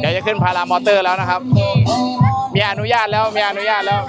เดี๋ยวจะขึ้นพารามอเตอร์แล้วนะครับ มีอนุญาตแล้วมีอนุญาตแล้ว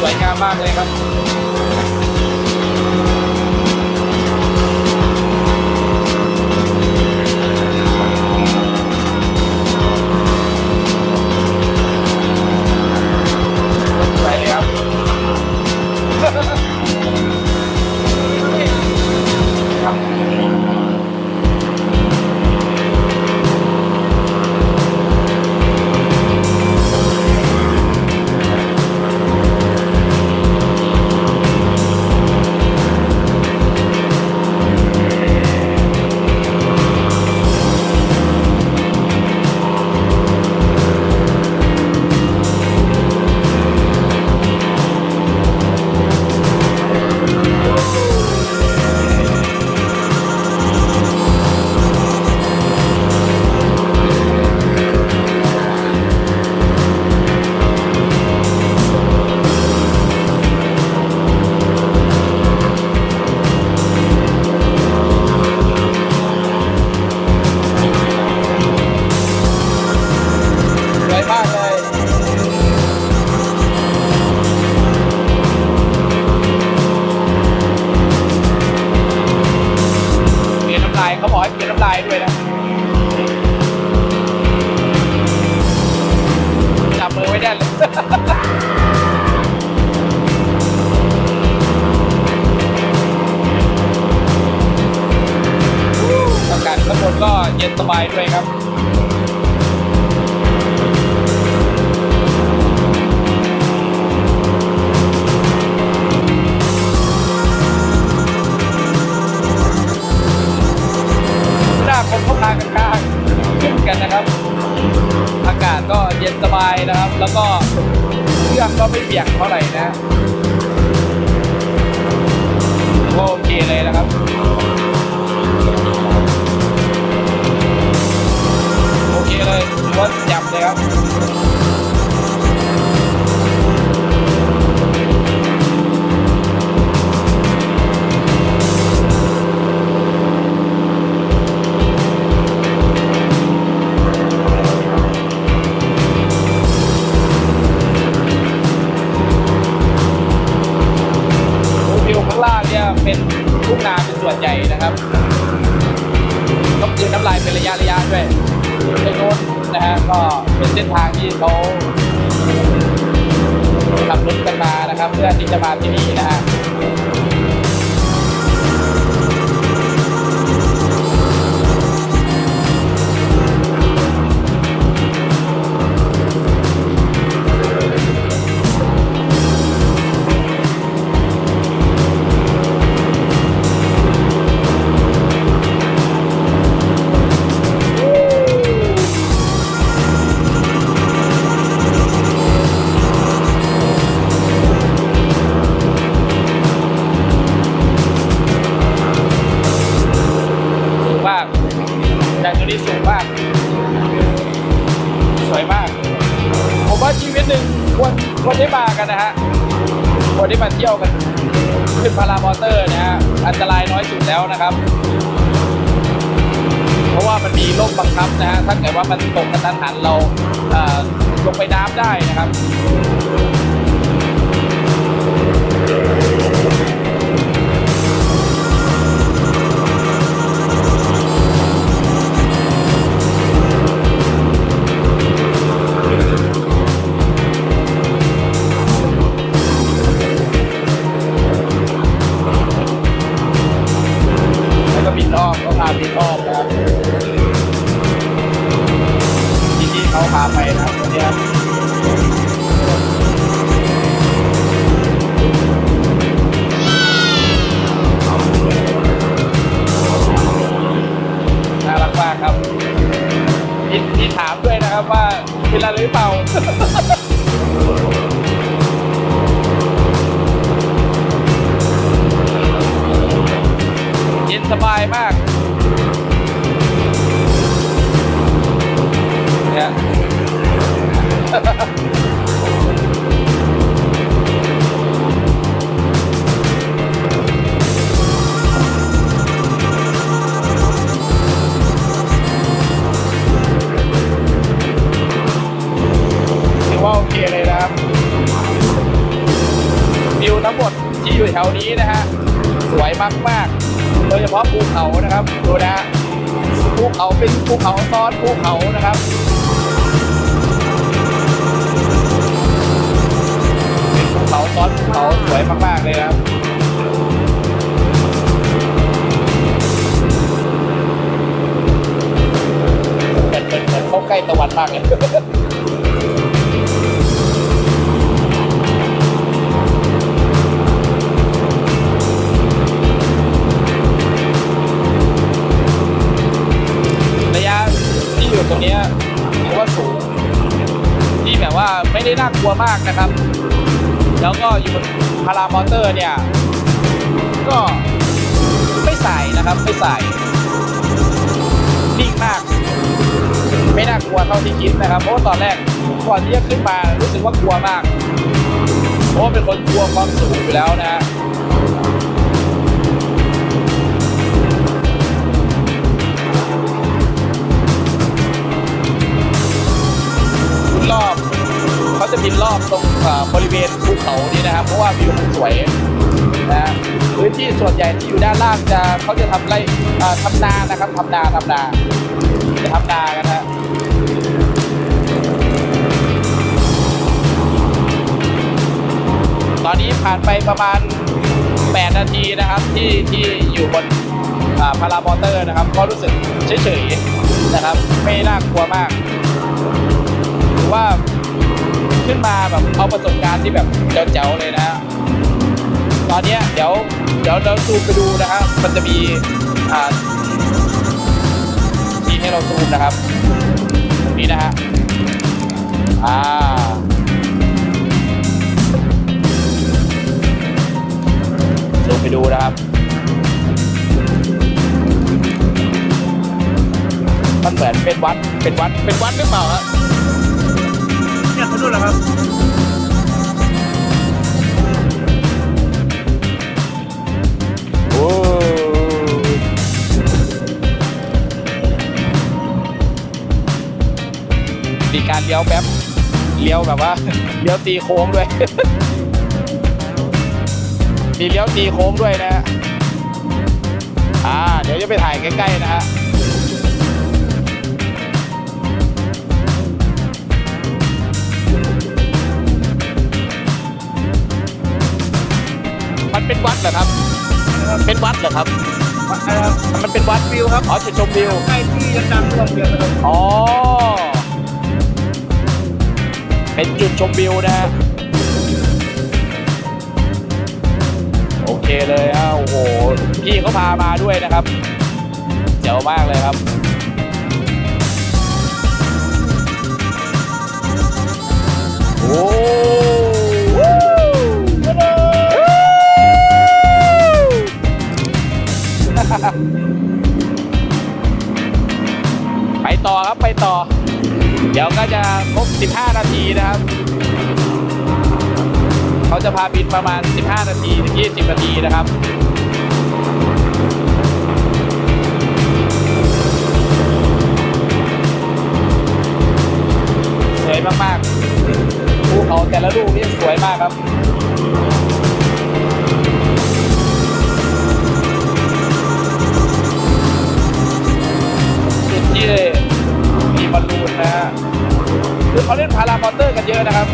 สวยงามมากเลยครับ ก็ไม่เบียกเท่าไหร่นะก็โอเคเลยนะครับโอเคเลยรถจับเลยครับ เป็นทุ่งนาเป็นส่วนใหญ่นะครับต้องยืนน้ำลายเป็นระยะระยะด้วยในโน้นนะฮะก็เป็นเส้นทางที่เขาขับรถกันมานะครับ เพื่อที่จะมาที่นี่นะฮะ คนคนที่มากันนะฮะ คนที่มาเที่ยวกันขึ้นพารามอเตอร์นะฮะ อันตรายน้อยสุดแล้วนะครับ เพราะว่ามันมีร่มบังคับนะฮะ ถ้าเกิดว่ามันตกกระทันหันเราลงไปน้ำได้นะครับ ว่าโอเคเลยนะครับวิวทั้งหมดที่อยู่แถวนี้นะฮะสวยมากๆโดยเฉพาะภูเขานะครับดูนะฮะภูเขาเป็นภูเขาซ้อนภูเขานะครับเป็นภูเขาซ้อนภูเขาสวยมากๆเลยครับเหมือนเหมือนเหมือนเขาใกล้ตะวันมากเลย มากนะครับ แล้วก็อยู่บนพารามอเตอร์เนี่ย ก็ไม่ใสายนะครับไม่ใสายนิ่งมาก ไม่น่ากลัวเท่าที่คิดนะครับเพราะตอนแรกก่อนที่จะขึ้นมารู้สึกว่ากลัวมากเพราะเป็นคนกลัวความสูงอยู่แล้วนะรอบเขา จะบินรอบตรงบริเวณภูเขานี้นะครับ เพราะว่าวิวมันสวยนะฮะพื้นที่ส่วนใหญ่ที่อยู่ด้านล่างจะเขาจะทำไรทำนานะครับทำนาทำนาจะทำนากันนะฮะตอนนี้ผ่านไปประมาณ 8 นาทีนะครับ ที่ที่อยู่บนพารามอเตอร์นะครับ ก็รู้สึกเฉยๆนะครับ ไม่น่ากลัวมากว่า ขึ้นมาแบบเอาประสบการณ์ที่แบบเจ๋วๆเลยนะฮะตอนนี้เดี๋ยวเดี๋ยวเราซูมไปดูนะครับมันจะมีอ่าที่ให้เราซูมนะครับตรงนี้นะฮะอ่าซูมไปดูนะครับมันเหมือนเป็นวัดเป็นวัดเป็นวัดหรือเปล่าฮะ เนี่ยเขาดูแล้วครับโอ้มีการเลี้ยวแบบเลี้ยวแบบว่าเลี้ยวตีโค้งด้วย มีเลี้ยวตีโค้งด้วยนะฮะอ่า เดี๋ยวจะไปถ่ายใกล้ๆนะฮะ มันเป็นวัดเหรอครับ เป็นวัดเหรอครับนะครับ มันเป็นวัดวิวครับ อ๋อจุดชมวิว ใกล้ที่ดังๆที่โรงเรียนนะครับอ๋อ เป็นจุดชมวิวนะฮะโอเคเลยฮะโอ้โห พี่เขาพามาด้วยนะครับ เจ๋วมากเลยครับโอ้ ไปต่อครับไปต่อ เดี๋ยวก็จะครบ 15 นาทีนะครับ เขาจะพาบินประมาณ 15 นาทีถึง 20 นาทีนะครับสวยมากๆภูเขาแต่ละลูกนี่สวยมากครับ ที่มีบอลลูนนะฮะคือเขาเล่นพารามอเตอร์กันเยอะนะครับ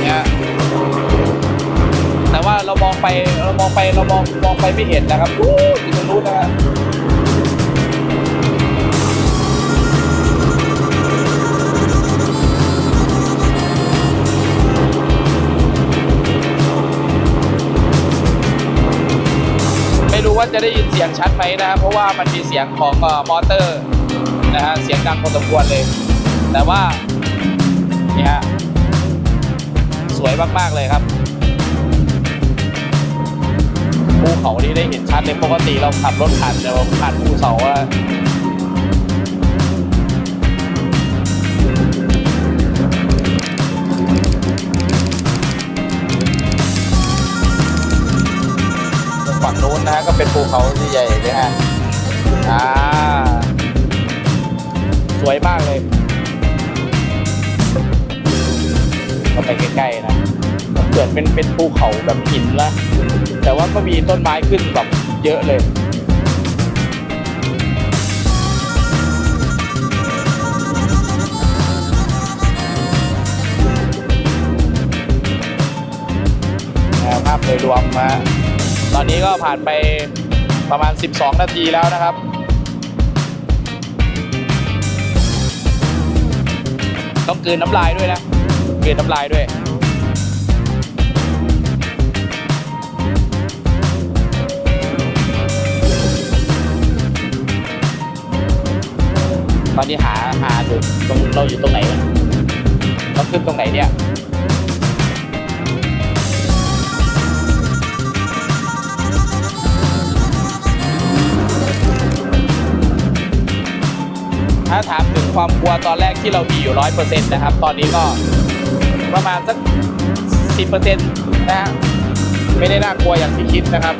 เนี่ยแต่ว่าเรามองไปเรามองไปเรามองมองไปไม่เห็นนะครับอู้อยู่ตรงนู้นนะฮะ รู้ว่าจะได้ยินเสียงชัดไหมนะครับเพราะว่ามันมีเสียงของมอเตอร์นะฮะเสียงดังพอสมควรเลย แต่ว่านี่ฮะสวยมากๆเลยครับภูเขานี่ได้เห็นชัดเลยปกติเราขับรถผ่านเราผ่านภูเขาอะ ก็เป็นภูเขาที่ใหญ่เลยฮะอ่าสวยมากเลยก็ไปใกล้ๆนะเกิดเป็นเป็นภูเขาแบบหินละแต่ว่าก็มีต้นไม้ขึ้นแบบเยอะเลยภาพโดยรวมนะ ตอนนี้ก็ผ่านไปประมาณ 12 นาทีแล้วนะครับต้องกลืนน้ำลายด้วยนะกลืนน้ำลายด้วย ตอนนี้หาหาอยู่ตรงเราอยู่ตรงไหนเนี่ยเราขึ้นตรงไหนเนี่ย ถ้าถามถึงความกลัวตอนแรกที่เรามีอยู่ร้อยเปอร์เซ็นต์นะครับ ตอนนี้ก็ประมาณสักสิบเปอร์เซ็นต์นะฮะไม่ได้น่ากลัวอย่างที่คิดนะครับ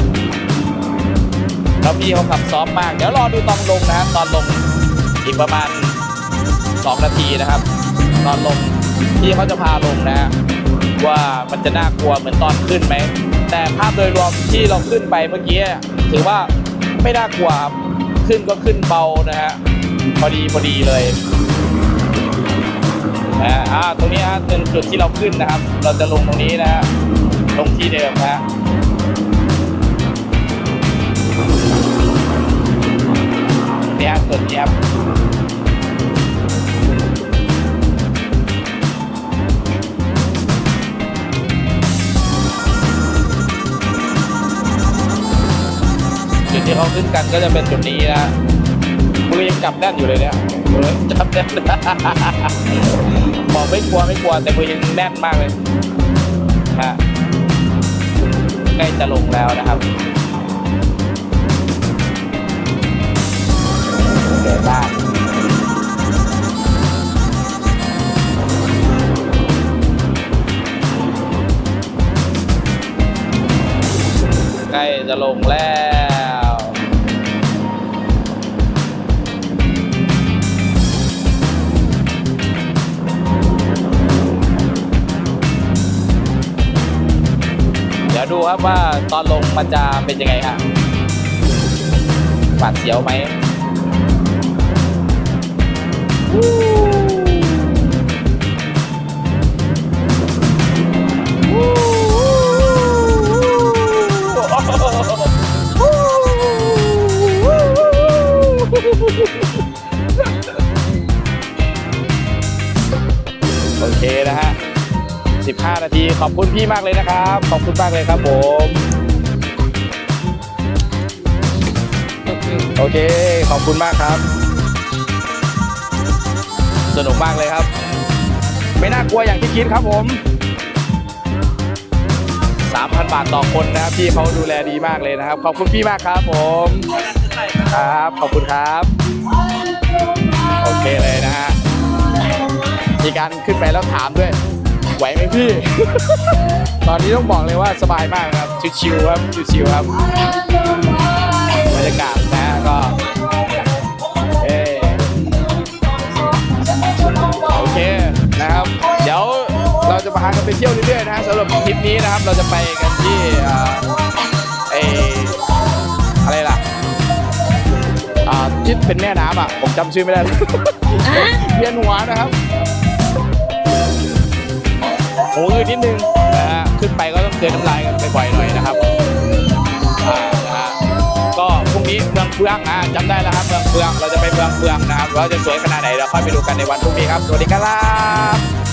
แล้วพี่เขาขับซ้อฟต์มาก เดี๋ยวรอดูตอนลงนะครับ ตอนลงอีกประมาณสองนาทีนะครับ ตอนลงพี่เขาจะพาลงนะฮะว่ามันจะน่ากลัวเหมือนตอนขึ้นไหม แต่ภาพโดยรวมที่เราขึ้นไปเมื่อกี้ถือว่าไม่น่ากลัวครับขึ้นก็ขึ้นเบานะฮะ พอดีพอดีเลยนะอ่าตรงนี้ฮะเป็นจุดที่เราขึ้นนะครับ เราจะลงตรงนี้นะฮะลงที่เดิมนะฮะเนี่ยฮะจุดนี้ครับจุดที่เขาขึ้นกันก็จะเป็นจุดนี้นะ มือยังจับแน่นอยู่เลยเนี่ยมือจับแน่นบอกไม่กลัวไม่กลัวแต่มือยังแน่นมากเลยฮะใกล้จะลงแล้วนะครับเดินมากใกล้จะลงแล้ว ดูครับว่าตอนลงมันจะเป็นยังไงฮะหวาดเสียวไหมโอเคนะฮะ 15 นาที ขอบคุณพี่มากเลยนะครับ ขอบคุณมากเลยครับผม โอเค ขอบคุณมากครับ สนุกมากเลยครับ ไม่น่ากลัวอย่างที่คิดครับผม 3,000 บาทต่อคนนะครับพี่เขาดูแลดีมากเลยนะครับ ขอบคุณพี่มากครับผมครับขอบคุณครับ โอเคเลยนะฮะมีการขึ้นไปแล้วถามด้วย ไหวไหมพี่ ตอนนี้ต้องบอกเลยว่าสบายมากนะครับ ชิวๆครับ ชิวๆครับบรรยากาศนะฮะก็เอ่อโอเคนะครับ เดี๋ยวเราจะพากันไปเที่ยวเรื่อยๆนะฮะสำหรับทริปนี้นะครับ เราจะไปกันที่เอ่อเอออะไรล่ะอ่าที่เป็นแม่น้ำอะ ผมจำชื่อไม่ได้เวียนหัวนะครับ โอ้ยนิดนึงนะฮะขึ้นไปก็ต้องเกินน้ำลายกันบ่อยๆหน่อยนะครับอ่านะฮะก็พรุ่งนี้เมืองเฟืองอ่าจำได้แล้วครับเมืองเฟืองเราจะไปเมืองเฟืองนะครับเราจะสวยขนาดไหนเราค่อยไปดูกันในวันพรุ่งนี้ครับสวัสดีครับ